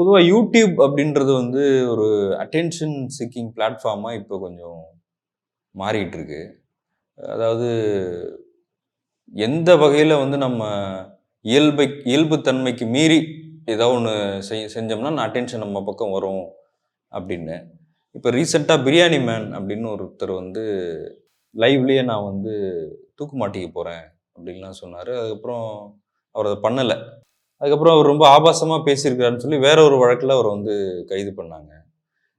பொதுவாக யூடியூப் அப்படின்றது வந்து ஒரு அட்டென்ஷன் சிக்கிங் பிளாட்ஃபார்மாக இப்போ கொஞ்சம் மாறிட்டு இருக்கு. அதாவது எந்த வகையில் வந்து நம்ம இயல்பை இயல்புத்தன்மைக்கு மீறி ஏதோ ஒன்று செய் செஞ்சோம்னா நான் அட்டென்ஷன் நம்ம பக்கம் வரும் அப்படின்னு. இப்போ ரீசெண்டாக பிரியாணி மேன் அப்படின்னு ஒருத்தர் வந்து லைவ்லேயே நான் வந்து தூக்கு மாட்டிக்க போகிறேன் அப்படின்லாம் சொன்னார். அதுக்கப்புறம் அவர் அதை பண்ணலை. அதுக்கப்புறம் அவர் ரொம்ப ஆபாசமாக பேசியிருக்கிறாருன்னு சொல்லி வேற ஒரு வழக்கில் அவர் வந்து கைது பண்ணாங்க.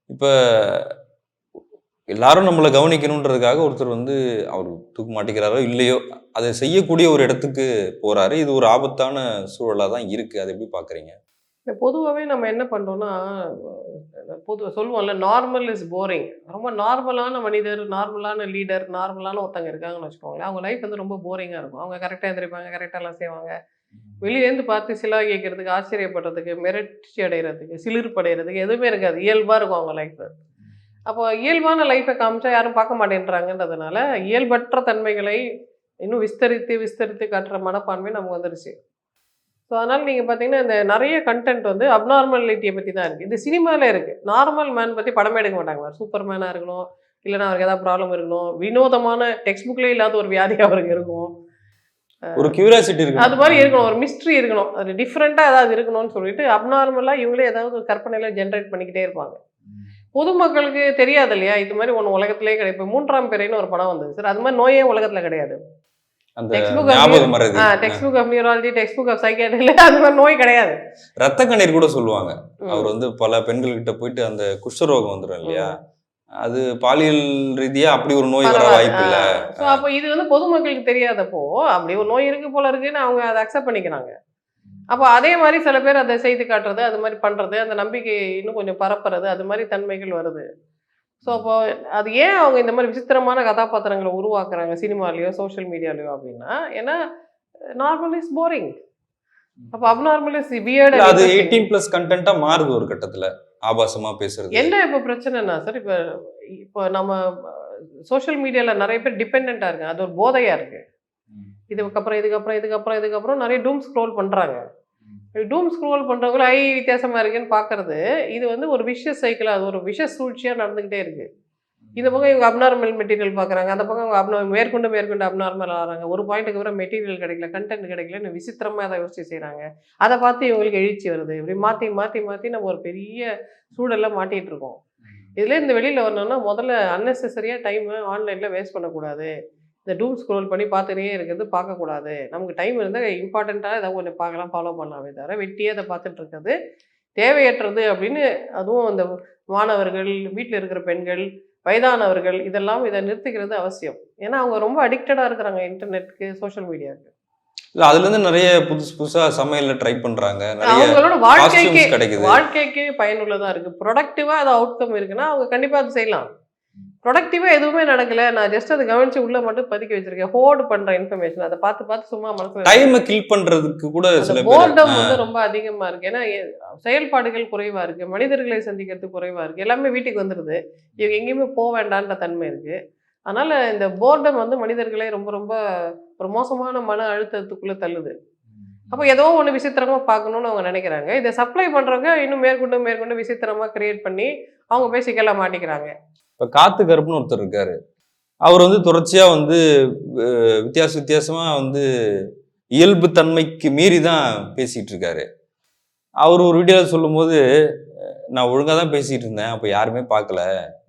இப்போ எல்லாரும் நம்மளை கவனிக்கணுன்றதுக்காக ஒருத்தர் வந்து அவர் தூக்க மாட்டிக்கிறாரோ இல்லையோ அதை செய்யக்கூடிய ஒரு இடத்துக்கு போகிறாரு இது ஒரு ஆபத்தான சூழலாக தான் இருக்குது அதை எப்படி பார்க்குறீங்க இப்போ பொதுவாகவே நம்ம என்ன பண்ணுறோம்னா பொதுவாக சொல்லுவோம்ல நார்மல் இஸ் போரிங் ரொம்ப நார்மலான மனிதர் நார்மலான லீடர் நார்மலான ஒருத்தங்க இருக்காங்கன்னு வச்சுக்கோங்களேன். அவங்க லைஃப் வந்து ரொம்ப போரிங்காக இருக்கும். அவங்க கரெக்டாக எந்திரிப்பாங்க கரெக்டாக எல்லாம் செய்வாங்க. வெளியிலேருந்து பார்த்து சிலா கேட்கறதுக்கு ஆச்சரியப்படுறதுக்கு மிரட்சி அடைகிறதுக்கு சிலிர்ப்பு அடைகிறதுக்கு எதுவுமே இருக்காது. இயல்பாக இருக்கும் அவங்க லைஃப் அப்போ இயல்பான லைஃப்பை காமிச்சா யாரும் பார்க்க மாட்டேன்றாங்கன்றதுனால இயல்பற்ற தன்மைகளை இன்னும் விஸ்தரித்து விஸ்தரித்து காட்டுற மனப்பான்மை நமக்கு வந்துருச்சு. ஸோ அதனால் நீங்கள் பார்த்தீங்கன்னா இந்த நிறைய கண்டென்ட் வந்து அப்நார்மாலிட்டியை பற்றி தான் இருக்குது இது சினிமாவில் இருக்குது நார்மல் மேன் பற்றி படமே எடுக்க மாட்டாங்க. சூப்பர் மேனாக இருக்கணும் இல்லைன்னா அவருக்கு ஏதாவது ப்ராப்ளம் இருக்கணும். வினோதமான டெக்ஸ்ட் புக்லேயே இல்லாத ஒரு வியாதி அவருக்கு இருக்கும். ஒரு கியூரியாசிட்டி இருக்கு அது மாதிரி இருக்கணும் ஒரு மிஸ்ட்ரி இருக்கணும். அது டிஃப்ரெண்ட்டாக ஏதாவது இருக்கணும்னு சொல்லிட்டு அப்நார்மலாக இவங்களே ஏதாவது கற்பனையில் ஜென்ரேட் பண்ணிக்கிட்டே இருப்பாங்க. பொதுமக்களுக்கு தெரியாது இல்லையா? இது மாதிரி ஒன்று உலகத்திலே கிடையாது. மூன்றாம் பிறைன்னு ஒரு படம் வந்தது சார். அது மாதிரி நோயே உலகத்தில் கிடையாது. Text book of neurology text book of சைக்கியாட்ரியில் அது மாதிரி நோய் கிடையாது. ரத்த கண்ணீர் கூட சொல்லுவாங்க. அவர் வந்து பல பெண்கள்கிட்ட போயிட்டு அந்த குஷ்டரோகம் வந்துடும் இல்லையா? அது பாலியல் ரீதியா அப்படி ஒரு நோய் வர வாய்ப்பு இல்ல ஸோ அப்போ இது வந்து பொதுமக்களுக்கு தெரியாதப்போ அப்படி ஒரு நோய் இருக்கு போல இருக்குன்னு அவங்க அதை அக்செப்ட் பண்ணிக்கிறாங்க. அப்போ அதே மாதிரி சில பேர் அதை செய்து காட்டுறது அது மாதிரி பண்ணுறது அந்த நம்பிக்கை இன்னும் கொஞ்சம் பரப்புறது அது மாதிரி தன்மைகள் வருது. ஸோ அப்போ அது ஏன் அவங்க இந்த மாதிரி விசித்திரமான கதாபாத்திரங்களை உருவாக்குறாங்க சினிமாலேயோ சோஷியல் மீடியாலேயோ அப்படின்னா ஏன்னா நார்மல் இஸ் போரிங் அப்போ அப்நார்மல் இஸ் வியர்ட் அது எயிட்டீன் பிளஸ் கண்டென்ட்டா மாறுது ஒரு கட்டத்துல. ஆபாசமா பேசுறது. என்ன இப்போ பிரச்சனைனா சார் இப்போ இப்போ நம்ம சோஷியல் மீடியாவில் நிறைய பேர் டிபெண்ட்டாக இருக்கு அது ஒரு போதையாக இருக்கு. இதுக்கப்புறம் இதுக்கப்புறம் இதுக்கப்புறம் இதுக்கப்புறம் நிறைய டூம் ஸ்க்ரோல் பண்ணுறாங்க டூம் ஸ்க்ரோல் பண்ணுறவங்கள ஐ வித்தியாசமாக இருக்குன்னு பார்க்கறது இது வந்து ஒரு விஷஸ் சைக்கிள் அது ஒரு விஷ சூழ்ச்சியாக நடந்துக்கிட்டே இருக்கு. இந்த பக்கம் இவங்க அப்நார்மல் மெட்டீரியல் பார்க்குறாங்க அந்த பக்கம் அப்நார்மல் மேற்கொண்டு மேற்கொண்டு அப்நார்மல் ஆகிறாங்க. ஒரு பாயிண்ட்டுக்கு அப்புறம் மெட்டீரியல் கிடைக்கல கண்டென்ட் கிடைக்கலன்னு விசித்திரமாக அதை யோசிச்சு செய்கிறாங்க அதை பார்த்து இவங்களுக்கு எழுச்சி வருது. இப்படி மாற்றி மாற்றி மாற்றி நம்ம ஒரு பெரிய சூழலில் மாட்டிகிட்டு இருக்கோம். இதில் இந்த வெளியில் வரணும்னா முதல்ல அன்னெசரியாக டைமை ஆன்லைனில் வேஸ்ட் பண்ணக்கூடாது. இந்த டூம் ஸ்க்ரோல் பண்ணி பார்த்துட்டே இருக்கிறது பார்க்கக்கூடாது. நமக்கு டைம் இருந்தால் இம்பார்ட்டண்ட்டாக ஏதாவது கொஞ்சம் பார்க்கலாம் ஃபாலோ பண்ணலாமே தவிர வெட்டியே அதை பார்த்துட்டு இருக்கிறது தேவையற்றது அப்படின்னு அதுவும் அந்த மாணவர்கள் வீட்டில் இருக்கிற பெண்கள் வயதானவர்கள் இதெல்லாம் இதை நிறுத்திக்கிறது அவசியம். ஏன்னா அவங்க ரொம்ப அடிக்டடாக இருக்கிறாங்க இன்டர்நெட்டுக்கு சோஷியல் மீடியாவுக்கு இல்ல அதுல இருந்து நிறைய புதுசு புதுசா சமையல்ல ட்ரை பண்றாங்க. அவங்களோட வாழ்க்கைக்கு வாழ்க்கைக்கு பயனுள்ளதாக இருக்குது ப்ரொடக்டிவாக அது அவுட்கம் இருக்குன்னா அவங்க கண்டிப்பாக அது செய்யலாம். ப்ரொடக்டிவாக எதுவுமே நடக்கல. நான் ஜஸ்ட் அதை கவனிச்சு உள்ள மட்டும் பதுக்கி வச்சிருக்கேன். ஹோல்டு பண்ற இன்ஃபர்மேஷன் அதை பார்த்து பார்த்து சும்மா மனசுல டைமை கில் பண்றதுக்கு கூட சில பேர் போர்டம் வந்து ரொம்ப அதிகமா இருக்கு. ஏன்னா செயல்பாடுகள் குறைவா இருக்கு. மனிதர்களை சந்திக்கிறது குறைவா இருக்கு. எல்லாமே வீட்டுக்கு வந்துடுது இவங்க எங்கேயுமே போக வேண்டான்ற தன்மை இருக்கு. அதனால இந்த போர்டம் வந்து மனிதர்களை ரொம்ப ரொம்ப ஒரு மோசமான மன அழுத்தத்துக்குள்ள தள்ளுது. அப்போ ஏதோ ஒன்று விசித்திரமாக பார்க்கணும்னு அவங்க நினைக்கிறாங்க. இதை சப்ளை பண்ணுறவங்க இன்னும் மேற்கொண்டு மேற்கொண்டு விசித்திரமாக கிரியேட் பண்ணி அவங்க போய் சிக்கலாக மாட்டிக்கிறாங்க. இப்போ காத்து கருப்புன்னு ஒருத்தர் இருக்காரு. அவர் வந்து தொடர்ச்சியாக வந்து வித்தியாச வித்தியாசமாக வந்து இயல்பு தன்மைக்கு மீறி தான் பேசிகிட்டு இருக்காரு. அவர் ஒரு வீடியோவில் சொல்லும்போது நான் ஒழுங்காக தான் பேசிகிட்டு இருந்தேன். அப்போ யாருமே பார்க்கல.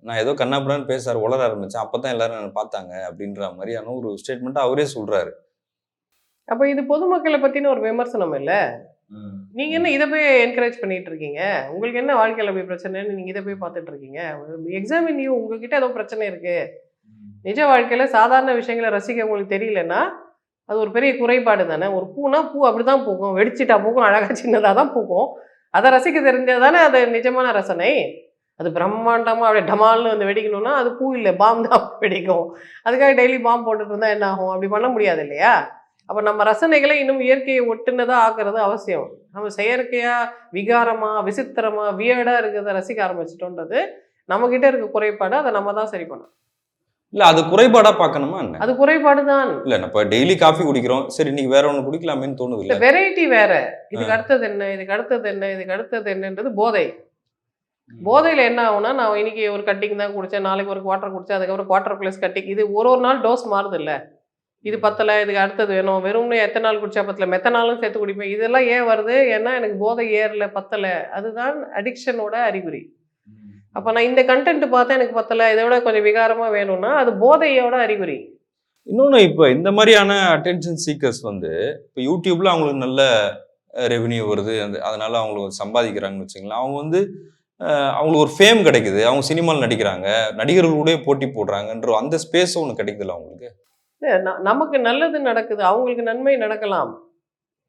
நான் ஏதோ கண்ணாபுரான்னு பேசாரு உளர அப்போ தான் எல்லாரும் என்னை பார்த்தாங்க. அப்படின்ற மாதிரியான ஒரு ஸ்டேட்மெண்ட்டை அவரே சொல்கிறாரு அப்போ இது பொதுமக்களை பத்தின ஒரு விமர்சனம் இல்ல? நீங்க என்ன இதை போய் என்கரேஜ் பண்ணிட்டு இருக்கீங்க? உங்களுக்கு என்ன வாழ்க்கையில அப்படி பிரச்சனைன்னு நீங்க இதை போய் பார்த்துட்டு இருக்கீங்க? எக்ஸாமின் உங்ககிட்ட ஏதோ பிரச்சனை இருக்கு. நிஜ வாழ்க்கையில சாதாரண விஷயங்களை ரசிக்க உங்களுக்கு தெரியலன்னா அது ஒரு பெரிய குறைபாடு தானே. ஒரு பூனா பூ அப்படிதான் பூக்கும். வெடிச்சிட்டா பூக்கும். அழகா சின்னதாக தான் பூக்கும். அதை ரசிக்க தெரிஞ்சது தானே அது நிஜமான ரசனை. அது பிரம்மாண்டமா அப்படியே டமால்னு வந்து வெடிக்கணும்னா அது பூ இல்லை. பாம் தான் வெடிக்கும். அதுக்காக டெய்லி பாம் போட்டுட்டு இருந்தா என்ன ஆகும்? அப்படி பண்ண முடியாது இல்லையா? அப்போ நம்ம ரசனைகளை இன்னும் இயற்கையை ஒட்டுனதா ஆக்குறது அவசியம். நம்ம செயற்கையா விகாரமா விசித்திரமா வியர்டா இருக்கிறத ரசிக்க ஆரம்பிச்சிட்டோன்றது நம்ம கிட்ட இருக்க குறைபாடு அதை நம்ம தான் சரி பண்ணணும். இல்ல அது குறைபாடா பார்க்கணுமா என்ன? அது குறைபாடு தான் இல்ல நம்ம டெய்லி காஃபி குடிக்கிறோம். சரி இன்னைக்கு வேற ஒண்ணு குடிக்கலாமேன்னு தோணுது இல்ல. வெரைட்டி வேற. இதுக்கு அடுத்தது என்ன? இதுக்கு அடுத்தது என்ன? இதுக்கு அடுத்தது என்னன்றது போதை. போதையில என்ன ஆகும்னா நான் இன்னைக்கு ஒரு கட்டிங் தான் குடிச்சேன். நாளைக்கு ஒரு குவார்டர் குடிச்சேன். அதுக்கப்புறம் குவார்டர் ப்ளஸ் கட்டிங் இது ஒரு ஒரு நாள் டோஸ் மாறுது இல்ல இது பத்தல இதுக்கு அடுத்தது வேணும். வெறும்னு எத்தனை நாள் குடிச்சா பத்தல? மெத்தனாலும் சேர்த்து குடிப்பேன். இதெல்லாம் ஏன் வருது? ஏன்னா எனக்கு போதை ஏறல பத்தல. அதுதான் அடிக்ஷனோட அறிகுறி. அப்போ நான் இந்த கண்டென்ட் பார்த்தா எனக்கு பத்தல. இதை விட கொஞ்சம் விகாரமா வேணும்னா அது போதையோட அறிகுறி. இன்னொன்னு இப்ப இந்த மாதிரியான அட்டென்ஷன் சீக்கர்ஸ் வந்து இப்போ யூடியூப்ல அவங்களுக்கு நல்ல ரெவென்யூ வருது. அந்த அதனால அவங்களுக்கு சம்பாதிக்கிறாங்கன்னு வச்சுங்களேன் அவங்க வந்து அவங்களுக்கு ஒரு ஃபேம் கிடைக்குது. அவங்க சினிமாவில் நடிக்கிறாங்க. நடிகர்களோடய போட்டி போடுறாங்கன்ற அந்த ஸ்பேஸ் ஒன்று கிடைக்குதுல்ல அவங்களுக்கு? நமக்கு நல்லது நடக்குது அவங்களுக்கு நன்மை நடக்கலாம்.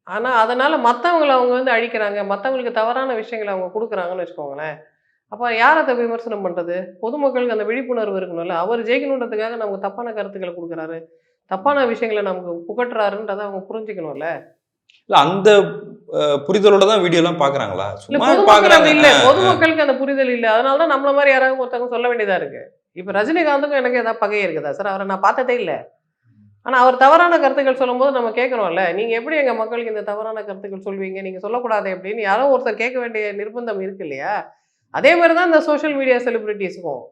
ஆனா அதனால மத்தவங்கள அவங்க வந்து அழிக்கிறாங்க மத்தவங்களுக்கு தவறான விஷயங்களை அவங்க கொடுக்குறாங்கன்னு வச்சுக்கோங்களேன். அப்ப யார் அதை விமர்சனம் பண்றது? பொதுமக்களுக்கு அந்த விழிப்புணர்வு இருக்கணும்ல. அவர் ஜெயிக்கணுன்றதுக்காக நமக்கு தப்பான கருத்துக்களை கொடுக்குறாரு. தப்பான விஷயங்களை நமக்கு புகட்டுறாருன்றதை அவங்க புரிஞ்சுக்கணும்ல. இல்ல அந்த புரிதலோட தான் வீடியோலாம் பார்க்கறாங்களா இல்ல. பொதுமக்களுக்கு அந்த புரிதல் இல்ல. அதனால தான் நம்மள மாதிரி யாராவது ஒருத்தவங்க சொல்ல வேண்டியதா இருக்கு. இப்ப ரஜினிகாந்துக்கும் எனக்கு ஏதாவது பகை இருக்குதா? சார் அவரை நான் பார்த்ததே இல்ல. ஆனா அவர் தவறான கருத்துக்கள் சொல்லும்போது நம்ம கேட்கறோம்ல நீங்க எப்படி எங்க மக்களுக்கு இந்த தவறான கருத்துக்கள் சொல்வீங்க? நீங்க சொல்லக்கூடாது அப்படின்னு யாரோ ஒருத்தர் கேட்க வேண்டிய நிர்பந்தம் இருக்கு இல்லையா? அதே மாதிரி தான் இந்த சோஷியல் மீடியா செலிபிரிட்டிஸுக்கும்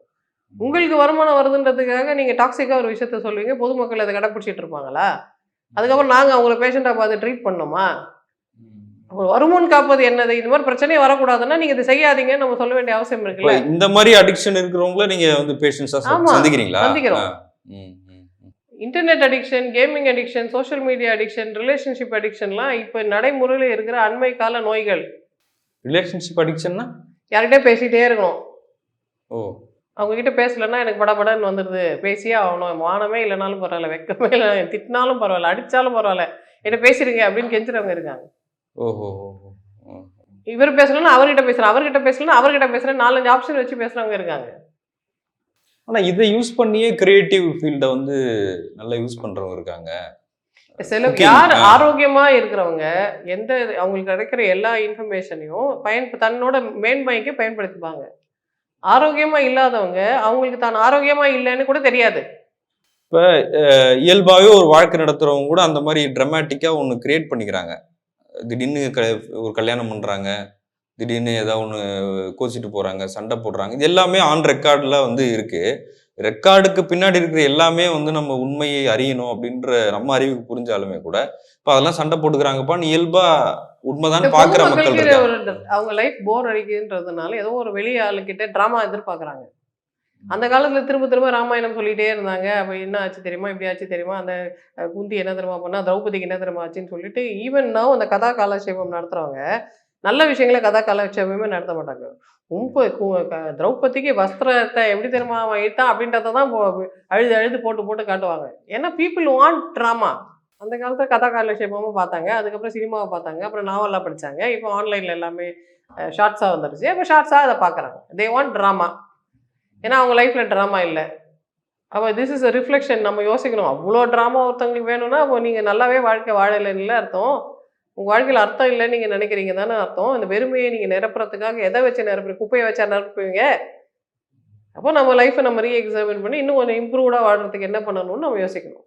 உங்களுக்கு வருமானம் வருதுன்றதுக்காக நீங்க டாக்ஸிக்கா ஒரு விஷயத்த சொல்லுவீங்க பொதுமக்கள் அதை கடைப்பிடிச்சிட்டு இருப்பாங்களா? அதுக்கப்புறம் நாங்க அவங்கள பேஷண்டா பார்த்து ட்ரீட் பண்ணோமா? வருமுன் காப்பது என்னது? இந்த மாதிரி பிரச்சனையே வரக்கூடாதுன்னா நீங்க இதை செய்யாதீங்கன்னு நம்ம சொல்ல வேண்டிய அவசியம் இருக்குல்ல இந்த மாதிரி அடிக்ஷன் இருக்கிறவங்கள நீங்க வந்து பேஷன்ஸா சந்திக்கிறீங்களா? சந்திக்கிறோம். Internet addiction gaming addiction social media addiction relationship அடிக்ஷன்லாம் இப்போ நடைமுறையில் இருக்கிற அண்மை கால நோய்கள். ரிலேஷன்ஷிப் அடிக்ஷன்னா யார்கிட்டயே பேசிட்டே இருக்கணும். ஓ. அவங்க கிட்ட பேசலன்னா எனக்கு படபடன்னு வந்துடுது பேசியே ஆகணும். மானமே இல்லைனாலும் பரவாயில்ல வெக்கமே இல்லை. திட்டினாலும் பரவாயில்ல அடிச்சாலும் பரவாயில்ல. என்ன பேசிடுங்க அப்படின்னு கெஞ்சுறவங்க இருக்காங்க. ஓஹோ. இவர் பேசலன்னா அவர்கிட்ட பேசுறேன். அவர்கிட்ட பேசலன்னா அவர்கிட்ட பேசுறேன் நாலஞ்சு ஆப்ஷன் வச்சு பேசுறவங்க இருக்காங்க. ஆனா இதை யூஸ் பண்ணியே கிரியேட்டிவ் ஃபீல்ட வந்து நல்லா யூஸ் பண்றவங்க இருக்காங்க. சில. யார். ஆரோக்கியமா இருக்கிறவங்க எந்த அவங்களுக்கு கிடைக்கிற எல்லா இன்ஃபர்மேஷனையும் பயன் தன்னோட மேன்மைக்கு பயன்படுத்திப்பாங்க. ஆரோக்கியமா இல்லாதவங்க அவங்களுக்கு தான் ஆரோக்கியமா இல்லைன்னு கூட தெரியாது. அஹ் இயல்பாவே ஒரு வாழ்க்கை நடத்துறவங்க கூட அந்த மாதிரி ட்ரமாட்டிக்கா ஒன்று கிரியேட் பண்ணிக்கிறாங்க. திடீர்னு க ஒரு கல்யாணம் பண்றாங்க. திடீர்னு ஏதாவது ஒன்று கோச்சிட்டு போறாங்க சண்டை போடுறாங்க. இது எல்லாமே ஆன் ரெக்கார்ட்ல வந்து இருக்கு. ரெக்கார்டுக்கு பின்னாடி இருக்கிற எல்லாமே வந்து நம்ம உண்மையை அறியணும் அப்படின்ற நம்ம அறிவுக்கு புரிஞ்சாலுமே கூட இப்போ அதெல்லாம் சண்டை போட்டுக்கிறாங்கப்பான்னு இயல்பா உண்மைதான் பாக்குற மக்கள் அவங்க லைஃப் போர் அடிக்குதுன்றதுனால ஏதோ ஒரு வெளி ஆளுக்கிட்ட ட்ராமா எதிர்பார்க்கறாங்க அந்த காலத்துல திரும்ப திரும்ப ராமாயணம் சொல்லிட்டே இருந்தாங்க. அப்ப என்ன ஆச்சு தெரியுமா? இப்படி ஆச்சு தெரியுமா? அந்த குந்தி என்ன தெரியுமா பண்ணா திரௌபதிக்கு என்ன தெரியுமா ஆச்சுன்னு சொல்லிட்டு ஈவன் now அந்த கதா காலட்சேபம் நடத்துறவங்க நல்ல விஷயங்களை கதா காலட்சேபமே நடத்த மாட்டாங்க. ரொம்ப திரௌபதிக்கு வஸ்திரத்தை எப்படி தெரியுமா வைத்தான் அப்படின்றத தான் அழுது அழுது போட்டு போட்டு காட்டுவாங்க. ஏன்னா பீப்புள் வாண்ட் ட்ராமா அந்த காலத்தில் கதா காலட்சேபமும் பார்த்தாங்க. அதுக்கப்புறம் சினிமாவை பார்த்தாங்க. அப்புறம் நாவலாக படிச்சாங்க. இப்போ ஆன்லைனில் எல்லாமே ஷார்ட்ஸாக வந்துருச்சு. இப்போ ஷார்ட்ஸாக அதை பார்க்குறாங்க. தே வாண்ட் ட்ராமா ஏன்னா அவங்க லைஃப்பில் ட்ராமா இல்லை. அப்போ திஸ் இஸ் அ ரிஃப்ளெக்ஷன் நம்ம யோசிக்கணும். அவ்வளோ ட்ராமா ஒருத்தவங்களுக்கு வேணும்னா அப்போ நீங்கள் நல்லாவே வாழ்க்கை வாழலைன்னு அர்த்தம். உங்கள் வாழ்க்கையில் அர்த்தம் இல்லைன்னு நீங்கள் நினைக்கிறீங்க தானே அர்த்தம். அந்த வெறுமையை நீங்கள் நிரப்புறதுக்காக எதை வச்சு நிரப்புறீங்க? குப்பையை வச்சா நிரப்புவீங்க அப்போ நம்ம லைஃப்பை நம்ம ரீ எக்ஸாமின் பண்ணி இன்னும் கொஞ்சம் இம்ப்ரூவ்டாக வாழ்றதுக்கு என்ன பண்ணணும்னு நம்ம யோசிக்கணும்.